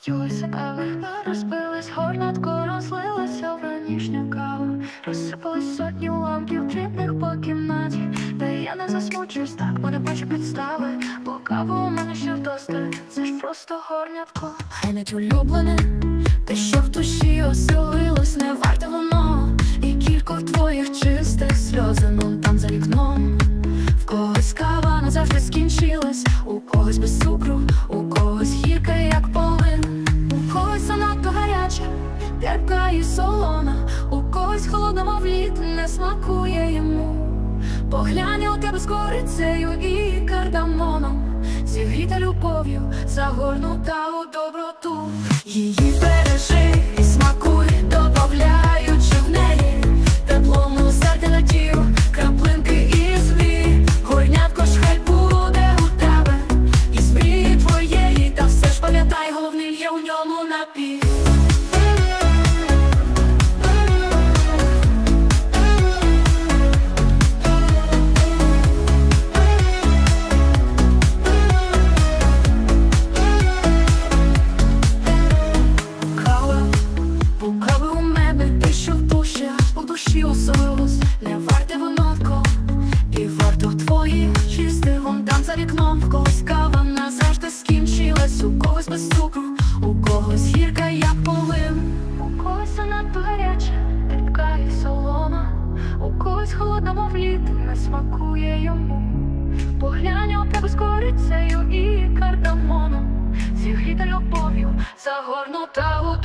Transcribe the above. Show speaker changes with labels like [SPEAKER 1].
[SPEAKER 1] Хотілося кави, розбились горнятко, розлилася вранішня кава, розсипались сотні уламків дрібних по кімнаті, та я не засмучуюсь, так бо не бачу підстави, бо каву у мене ще вдосталь, це ж просто горнятко. Хай не улюблене, те, що в душі оселилось, не варте воно, і кількох твоїх чистих сльозин там за вікном. В когось кава назавжди скінчилась, у когось без цукру, у смакує йому. Поглянь у тебе з корицею і кардамоном, зігріта любов'ю, загорнута у доброту. Її бережи варто твої чисти там за вікном, в когось кава назавжди скінчилась, у когось без цукру, у когось гірка, як полин, у когось занадто гаряча, терпка і солона, у когось холодна, мов лід, не смакує йому. Поглянь у тебе з корицею і кардамоном, зігріта любов'ю, загорнута у